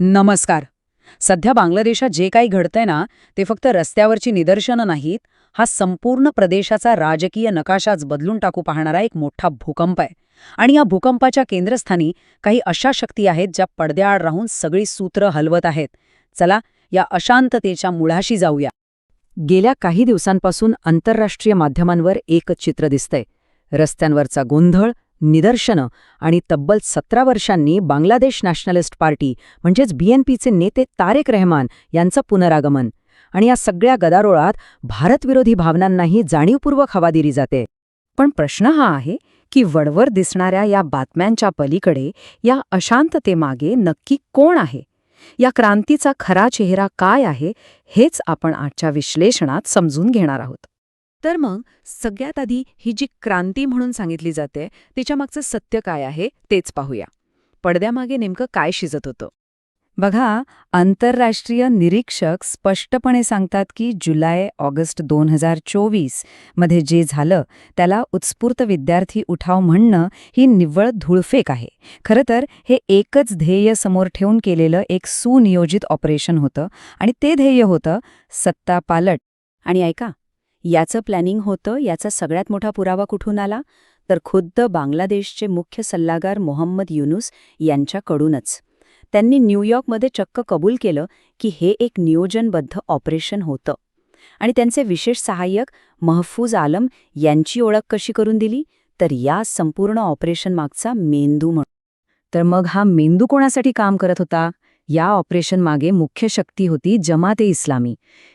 नमस्कार. सध्या बांगलादेशात जे काही घडतंय ना ते फक्त रस्त्यावरची निदर्शनं नाहीत. हा संपूर्ण प्रदेशाचा राजकीय नकाशाच बदलून टाकू पाहणारा एक मोठा भूकंप आहे. आणि या भूकंपाच्या केंद्रस्थानी काही अशा शक्ती आहेत ज्या पडद्याआड राहून सगळी सूत्र हलवत आहेत. चला या अशांततेच्या मुळाशी जाऊया. गेल्या काही दिवसांपासून आंतरराष्ट्रीय माध्यमांवर एकच चित्र दिसतंय. रस्त्यांवरचा गोंधळ निदर्शनं आणि तब्बल सतरा वर्षांनी बांगलादेश नॅशनलिस्ट पार्टी म्हणजेच बीएनपीचे नेते तारेक रहमान यांचं पुनरागमन. आणि या सगळ्या गदारोळात भारतविरोधी भावनांनाही जाणीवपूर्वक हवा दिली जाते. पण प्रश्न हा आहे की वडवर दिसणाऱ्या या बातम्यांच्या पलीकडे या अशांततेमागे नक्की कोण आहे? या क्रांतीचा खरा चेहरा काय आहे हेच आपण आजच्या विश्लेषणात समजून घेणार आहोत. तर मग सगळ्यात आधी ही जी क्रांती म्हणून सांगितली जाते तिच्यामागचं सत्य काय आहे तेच पाहूया. पडद्यामागे नेमकं काय शिजत होतं? बघा आंतरराष्ट्रीय निरीक्षक स्पष्टपणे सांगतात की जुलै ऑगस्ट दोन हजार चोवीसमध्ये जे झालं त्याला उत्स्फूर्त विद्यार्थी उठाव म्हणणं ही निव्वळ धूळफेक आहे. खरं तर हे एकच ध्येय समोर ठेवून केलेलं एक सुनियोजित ऑपरेशन होतं आणि ते ध्येय होतं सत्ता पालट. आणि ऐका याचं प्लॅनिंग होतं याचा सगळ्यात मोठा पुरावा कुठून आला? तर खुद्द बांगलादेशचे मुख्य सल्लागार मोहम्मद युनुस यांच्याकडूनच. त्यांनी न्यूयॉर्कमध्ये चक्क कबूल केलं की हे एक नियोजनबद्ध ऑपरेशन होतं. आणि त्यांचे विशेष सहाय्यक महफूज आलम यांची ओळख कशी करून दिली? तर या संपूर्ण ऑपरेशन मागचा मेंदू म्हणून तर मग हा मेंदू कोणासाठी काम करत होता? या ऑपरेशन मागे मुख्य शक्ती होती जमाते इस्लामी.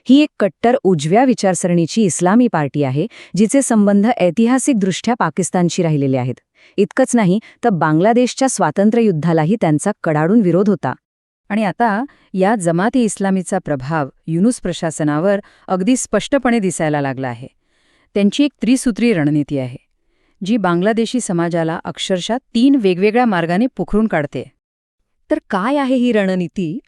ही एक कट्टर उजव्या विचारसरणीची इस्लामी पार्टी आहे जिचे संबंध ऐतिहासिकदृष्ट्या पाकिस्तानशी राहिलेले आहेत. इतकंच नाही तर बांगलादेशच्या स्वातंत्र्ययुद्धालाही त्यांचा कडाडून विरोध होता. आणि आता या जमाते इस्लामीचा प्रभाव युनुस प्रशासनावर अगदी स्पष्टपणे दिसायला लागला आहे. त्यांची एक त्रिसूत्री रणनीती आहे जी बांगलादेशी समाजाला अक्षरशः तीन वेगवेगळ्या मार्गाने पुखरून काढते. तर काय आहे ही रणनीती?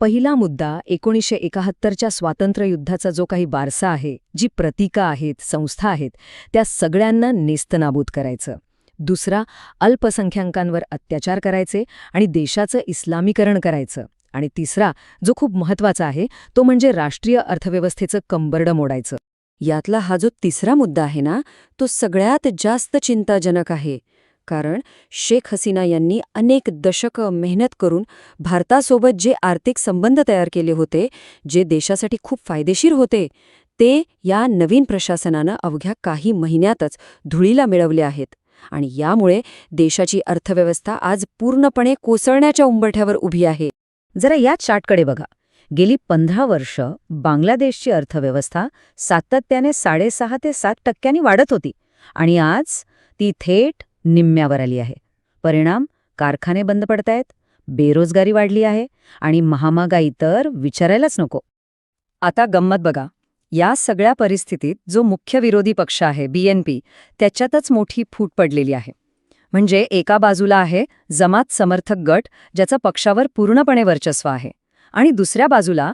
पहिला मुद्दा एकोणीसशे एकाहत्तरच्या स्वातंत्र्ययुद्धाचा जो काही वारसा आहे जी प्रतीका आहेत संस्था आहेत त्या सगळ्यांना नेस्तनाबूत करायचं. दुसरा अल्पसंख्याकांवर अत्याचार करायचे आणि देशाचं इस्लामीकरण करायचं. आणि तिसरा जो खूप महत्त्वाचा आहे तो म्हणजे राष्ट्रीय अर्थव्यवस्थेचं कंबरडं मोडायचं. यातला हा जो तिसरा मुद्दा आहे ना तो सगळ्यात जास्त चिंताजनक आहे. कारण शेख हसीना यांनी अनेक दशकं मेहनत करून भारतासोबत जे आर्थिक संबंध तयार केले होते जे देशासाठी खूप फायदेशीर होते ते या नवीन प्रशासनानं अवघ्या काही महिन्यातच धुळीला मिळवले आहेत. आणि यामुळे देशाची अर्थव्यवस्था आज पूर्णपणे कोसळण्याच्या उंबरठ्यावर उभी आहे. जरा याच चार्टकडे बघा. गेली पंधरा वर्ष बांगलादेशची अर्थव्यवस्था सातत्याने साडेसहा ते सात टक्क्यांनी वाढत होती. आणि आज ती थेट निम्म्यावर आली आहे. परिणाम कारखाने बंद पडतायत बेरोजगारी वाढली आहे आणि महामागाई तर विचारायलाच नको. आता गंमत बघा. या सगळ्या परिस्थितीत जो मुख्य विरोधी पक्ष आहे बीएनपी त्याच्यातच मोठी फूट पडलेली आहे. म्हणजे एका बाजूला आहे जमात समर्थक गट ज्याचं पक्षावर पूर्णपणे वर्चस्व आहे. आणि दुसऱ्या बाजूला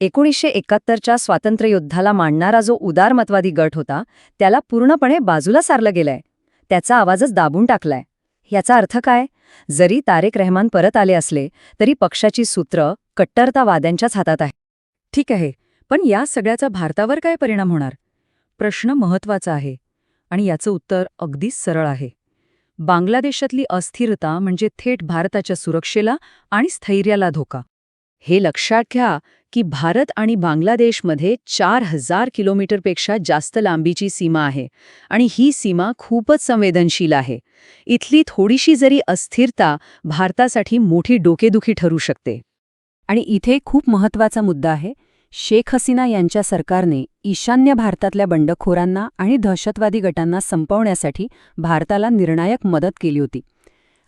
एकोणीसशे एकाहत्तरच्या स्वातंत्र्ययुद्धाला मांडणारा जो उदारमतवादी गट होता त्याला पूर्णपणे बाजूला सारलं गेलंय. त्याचा आवाजच दाबून टाकलाय. याचा अर्थ काय? जरी तारेक रहमान परत आले असले तरी पक्षाची सूत्र कट्टरतावाद्यांच्याच हातात आहे. ठीक आहे पण या सगळ्याचा भारतावर काय परिणाम होणार? प्रश्न महत्त्वाचा आहे आणि याचं उत्तर अगदीच सरळ आहे. बांगलादेशातली अस्थिरता म्हणजे थेट भारताच्या सुरक्षेला आणि स्थैर्याला धोका. हे लक्षात घ्या की भारत आणि बांगलादेशमध्ये चार हजार किलोमीटरपेक्षा जास्त लांबीची सीमा आहे आणि ही सीमा खूपच संवेदनशील आहे. इथली थोडीशी जरी अस्थिरता भारतासाठी मोठी डोकेदुखी ठरू शकते. आणि इथे खूप महत्त्वाचा मुद्दा आहे शेख हसीना यांच्या सरकारने ईशान्य भारतातल्या बंडखोरांना आणि दहशतवादी गटांना संपवण्यासाठी भारताला निर्णायक मदत केली होती.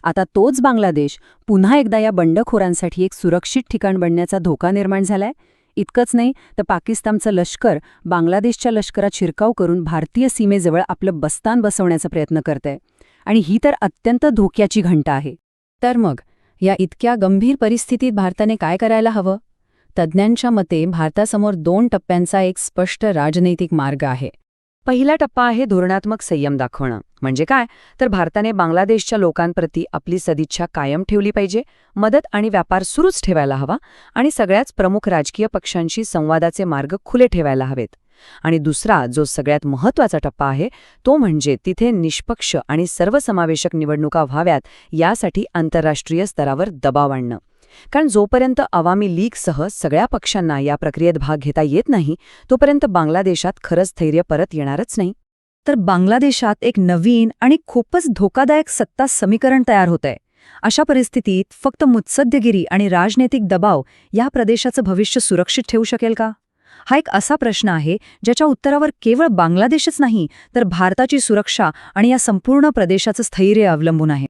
आता तोच बांगलादेश पुन्हा एकदा या बंडखोरांसाठी एक सुरक्षित ठिकाण बनण्याचा धोका निर्माण झालाय. इतकंच नाही तर पाकिस्तानचं लष्कर बांगलादेशच्या लष्करात शिरकाव करून भारतीय सीमेजवळ आपलं बस्तान बसवण्याचा प्रयत्न करतंय. आणि ही तर अत्यंत धोक्याची घंटा आहे. तर मग या इतक्या गंभीर परिस्थितीत भारताने काय करायला हवं? तज्ज्ञांच्या मते भारतासमोर दोन टप्प्यांचा एक स्पष्ट राजनैतिक मार्ग आहे. पहिला टप्पा आहे धोरणात्मक संयम दाखवणं. म्हणजे काय? तर भारताने बांगलादेशच्या लोकांप्रती आपली सदिच्छा कायम ठेवली पाहिजे मदत आणि व्यापार सुरूच ठेवायला हवा आणि सगळ्याच प्रमुख राजकीय पक्षांशी संवादाचे मार्ग खुले ठेवायला हवेत. आणि दुसरा जो सगळ्यात महत्त्वाचा टप्पा आहे तो म्हणजे तिथे निष्पक्ष आणि सर्वसमावेशक निवडणुका व्हाव्यात यासाठी आंतरराष्ट्रीय स्तरावर दबाव आणणं. कारण जोपर्यंत अवामी लीगसह सगळ्या पक्षांना या प्रक्रियेत भाग घेता येत नाही तोपर्यंत बांगलादेशात खरंच स्थैर्य परत येणारच नाही. तर बांगलादेशात एक नवीन आणि खूपच धोकादायक सत्ता समीकरण तयार होतंय. अशा परिस्थितीत फक्त मुत्सद्यगिरी आणि राजनैतिक दबाव या प्रदेशाचं भविष्य सुरक्षित ठेवू शकेल का? हा एक असा प्रश्न आहे ज्याच्या उत्तरावर केवळ बांगलादेशच नाही तर भारताची सुरक्षा आणि या संपूर्ण प्रदेशाचं स्थैर्य अवलंबून आहे.